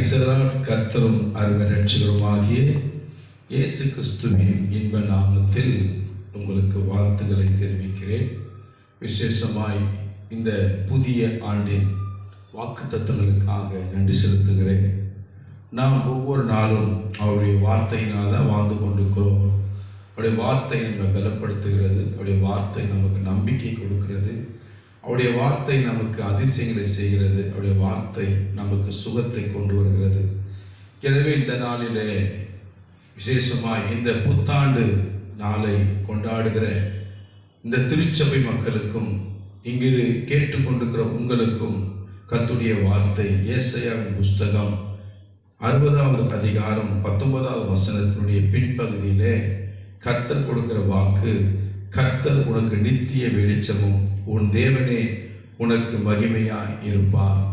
பிரைசலால் கர்த்தரும் அருமை ரட்சகருமாகிய இயேசு கிறிஸ்துவின் இன்ப நாமத்தில் உங்களுக்கு வாழ்த்துக்களை தெரிவிக்கிறேன். விசேஷமாய் இந்த புதிய ஆண்டின் வாக்குத்தத்தங்களுக்காக நன்றி செலுத்துகிறேன். நாம் ஒவ்வொரு நாளும் அவருடைய வார்த்தையினால் தான் வாழ்ந்து கொண்டிருக்கிறோம். அவருடைய வார்த்தை நம்மை பலப்படுத்துகிறது. அவருடைய வார்த்தை நமக்கு நம்பிக்கை கொடுக்கிறது. அவருடைய வார்த்தை நமக்கு அதிசயங்களை செய்கிறது. அவருடைய வார்த்தை நமக்கு சுகத்தை கொண்டு வருகிறது. எனவே இந்த நாளிலே விசேஷமாய் இந்த புத்தாண்டு நாளை கொண்டாடுகிற இந்த திருச்சபை மக்களுக்கும் இங்கு கேட்டுக்கொண்டிருக்கிற உங்களுக்கும் கத்துடைய வார்த்தை ஏசையாவின் புஸ்தகம் அறுபதாவது அதிகாரம் பத்தொன்பதாவது வசனத்தினுடைய பின்பகுதியிலே கர்த்தர் கொடுக்கிற வாக்கு கர்த்தர் உனக்கு நித்திய வெளிச்சமும் உன் தேவனே உனக்கு மகிமையாய் இருப்பார்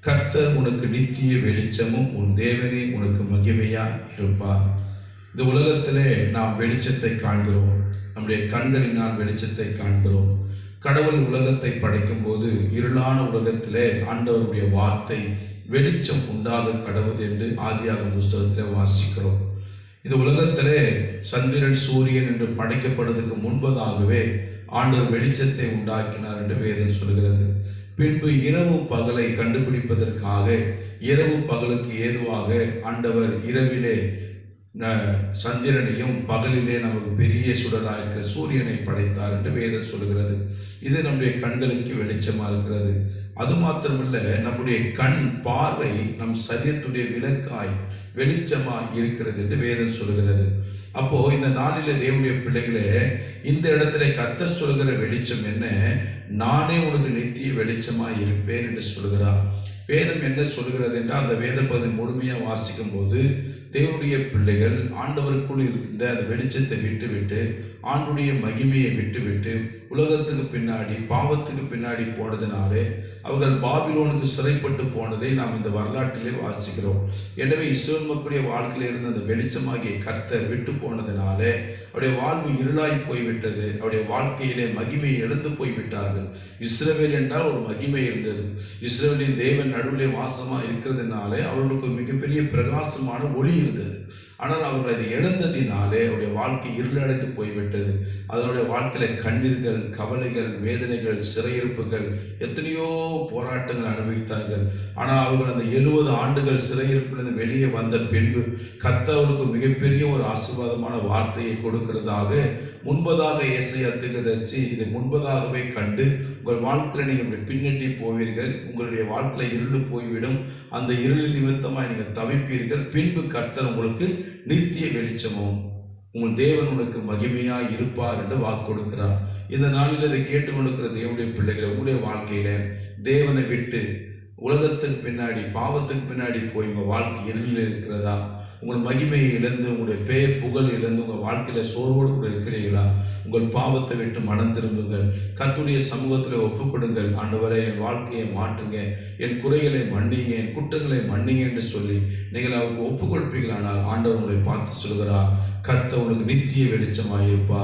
கர்த்தர் உனக்கு நித்திய வெளிச்சமும் உன் தேவனே உனக்கு மகிமையாய் இருப்பார் இந்த உலகத்திலே நாம் வெளிச்சத்தை காண்கிறோம். நம்முடைய கண்களினால் வெளிச்சத்தை காண்கிறோம். கடவுள் உலகத்தை படைக்கும் போது இருளான உலகத்திலே ஆண்டவருடைய வார்த்தை வெளிச்சம் உண்டாக கடவுள் என்று ஆதியாக புஸ்தகத்தில் வாசிக்கிறோம். இந்த உலகத்திலே சந்திரன் சூரியன் என்று படைக்கப்படுவதற்கு முன்பதாகவே ஆண்டவர் வெளிச்சத்தை உண்டாக்கினார் என்று வேதம் சொல்கிறது. பின்பு இரவு பகலை கண்டுபிடிப்பதற்காக இரவு பகலுக்கு ஏதுவாக ஆண்டவர் இரவிலே சந்திரனையும் பகலிலே நமக்கு பெரிய சுடராக இருக்கிற சூரியனை படைத்தார் என்று வேதம் சொல்கிறது இது நம்முடைய கண்களுக்கு வெளிச்சமாக இருக்கிறது. அது மாத்திரமல்ல நம்முடைய கண் பார்வை நம் சரியத்துடைய விளக்காய் வெளிச்சமாக இருக்கிறது என்று வேதம் சொல்கிறது அப்போ இந்த நாளில தேவனுடைய பிள்ளைகளே இந்த இடத்துல கத்த சொல்கிற வெளிச்சம் என்ன? நானே உனக்கு நித்திய வெளிச்சமாக இருப்பேன் என்று சொல்கிறார் வேதம் என்ன சொல்கிறது என்றால் அந்த வேத பகுதி முழுமையாக வாசிக்கும் போது தேவனுடைய பிள்ளைகள் ஆண்டவருக்குள் இருக்கின்ற அந்த வெளிச்சத்தை விட்டுவிட்டு ஆண்டுடைய மகிமையை விட்டுவிட்டு உலகத்துக்கு பின்னாடி பாவத்துக்கு பின்னாடி போனதுனாலே அவர்கள் பாபிலோனுக்கு சிறைப்பட்டு போனதை நாம் இந்த வரலாற்றிலே வாசிக்கிறோம். எனவே இஸ்ரோல் மக்களுடைய வாழ்க்கையில் இருந்த அந்த வெளிச்சமாகிய கர்த்தர் விட்டு போனதுனாலே அவருடைய வாழ்வு இருளாய் போய்விட்டது. அவருடைய வாழ்க்கையிலே மகிமையை எழுந்து போய்விட்டார்கள். இஸ்ரவேல் என்றால் ஒரு மகிமை இருந்தது. இஸ்ரேலின் தேவன் நடுவிலே வாசமாக இருக்கிறதுனாலே அவர்களுக்கு மிகப்பெரிய பிரகாசமான ஒளி இருந்தது. ஆனால் அவர்கள் அதை இழந்ததினாலே அவருடைய வாழ்க்கை இருளடைந்து போய்விட்டது. அதனுடைய வாழ்க்கையில் கண்ணீர்கள் கவலைகள் வேதனைகள் சிறையிருப்புகள் எத்தனையோ போராட்டங்கள் அனுபவித்தார்கள். ஆனால் அவர்கள் அந்த எழுபது ஆண்டுகள் சிறையிருப்பிலிருந்து வெளியே வந்த பின்பு கத்தவர்களுக்கு மிகப்பெரிய ஒரு ஆசீர்வாதமான வார்த்தையை கொடுக்கிறதாக முன்பதாக இயேசையா திகதர்சி இதை முன்பதாகவே கண்டு உங்கள் வாழ்க்கையில் நீங்கள் பின்னட்டி போவீர்கள் உங்களுடைய வாழ்க்கையில் இருள் போய்விடும். அந்த இருள் நிமித்தமாக நீங்கள் தவிப்பீர்கள். பின்பு கர்த்தர் உங்களுக்கு நித்திய வெளிச்சமும் உங்கள் தேவன் உனக்கு மகிமையாக இருப்பார் என்று வாக்கு கொடுக்கிறார் இந்த நாளில் இதை கேட்டுக்கொண்டிருக்கிற தேவனுடைய பிள்ளைகளை உங்களுடைய வாழ்க்கையில தேவனை விட்டு உலகத்துக்கு பின்னாடி பாவத்துக்கு பின்னாடி போய் உங்கள் வாழ்க்கை இருளில் இருக்கிறதா? உங்கள் மகிமையை இழந்து உங்களுடைய பெயர் புகழ் இழந்து உங்கள் வாழ்க்கையில் சோர்வோடு கூட இருக்கிறீர்களா? உங்கள் பாவத்தை விட்டு மனம் திரும்புங்கள். கத்துடைய சமூகத்தில் ஒப்புக்கொடுங்கள். ஆண்டவரை என் வாழ்க்கையை மாட்டுங்க என் குறைகளை மன்னிங்க. என் குற்றங்களை மன்னிங்க என்று சொல்லி நீங்கள் அவருக்கு ஒப்பு கொடுப்பீங்களானால் ஆண்டவர் உங்களை பார்த்து சொல்கிறா கத்த உனக்கு நித்திய வெளிச்சமாக இருப்பா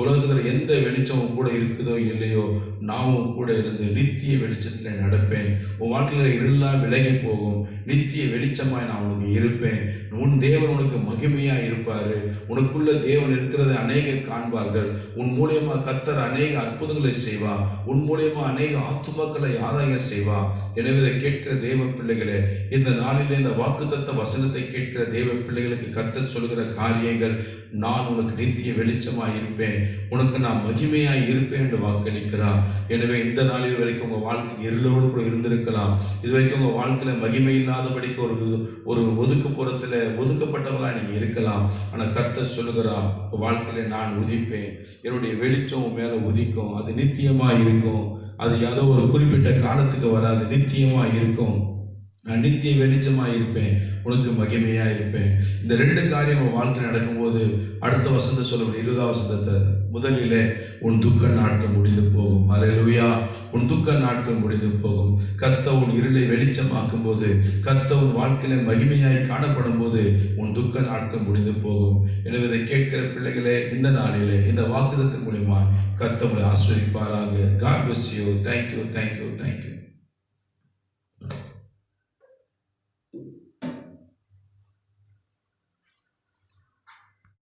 உலகத்தில் எந்த வெளிச்சமும் கூட இருக்குதோ இல்லையோ நான் கூட இருந்து நித்திய வெளிச்சத்தில் நடப்பேன். உன் வாழ்க்கையில் இருளாக விலகி போகும். நித்திய வெளிச்சமாய் நான் உனக்கு இருப்பேன். உன் தேவன் உனக்கு மகிமையாக இருப்பார். உனக்குள்ள தேவன் இருக்கிறத அநேக காண்பார்கள். உன் மூலியமாக கத்தர் அநேக அற்புதங்களை செய்வா. உன் மூலியமாக அநேக ஆத்துமக்களை ஆதாயம் செய்வா. எனவே இதை கேட்கிற தேவ பிள்ளைகளே இந்த நாளிலே இந்த வாக்குத்தத்த வசனத்தை கேட்கிற தேவ பிள்ளைகளுக்கு கத்தர் சொல்கிற காரியங்கள் நான் உனக்கு நித்திய வெளிச்சமாக இருப்பேன். உனக்கு நான் மகிமையாக இருப்பேன் என்று வாக்களிக்கிறார். எனவே இந்த நாளில் வரைக்கும் உங்கள் வாழ்க்கை இருளோடு கூட இருந்திருக்கலாம். இது வரைக்கும் உங்கள் வாழ்க்கையில் மகிமை இல்லாதபடிக்கு ஒரு ஒரு ஒதுக்குப்புறத்தில் ஒதுக்கப்பட்டவர்களாக நீங்கள் இருக்கலாம். ஆனால் கர்த்தர் சொல்லுகிறார் உங்கள் வாழ்க்கையில் நான் உதிப்பேன். என்னுடைய வெளிச்சம் மேலே உதிக்கும். அது நித்தியமாக இருக்கும் அது ஏதோ ஒரு குறிப்பிட்ட காலத்துக்கு வராது. நித்தியமாக இருக்கும் நான் நித்திய வெளிச்சமாக இருப்பேன். உனக்கு மகிமையாக இருப்பேன். இந்த ரெண்டு காரியம் உன் வாழ்க்கையில் நடக்கும்போது அடுத்த வசந்த சொல்ல இருபதாம் வசந்தத்தை முதலிலே உன் துக்க நாட்கள் முடிந்து போகும். அலையிலுயா உன் துக்க நாட்கள் முடிந்து போகும். கத்த உன் இருளை வெளிச்சமாக்கும் போது கத்த உன் வாழ்க்கையில மகிமையாய் காணப்படும் போது உன் துக்க நாட்கள் முடிந்து போகும். எனவே இதை கேட்கிற பிள்ளைகளே இந்த நாளிலே இந்த வாக்குதத்தின் மூலியமா கத்த உங்களை ஆஸ்வதிப்பாராக God bless you thank you thank you thank you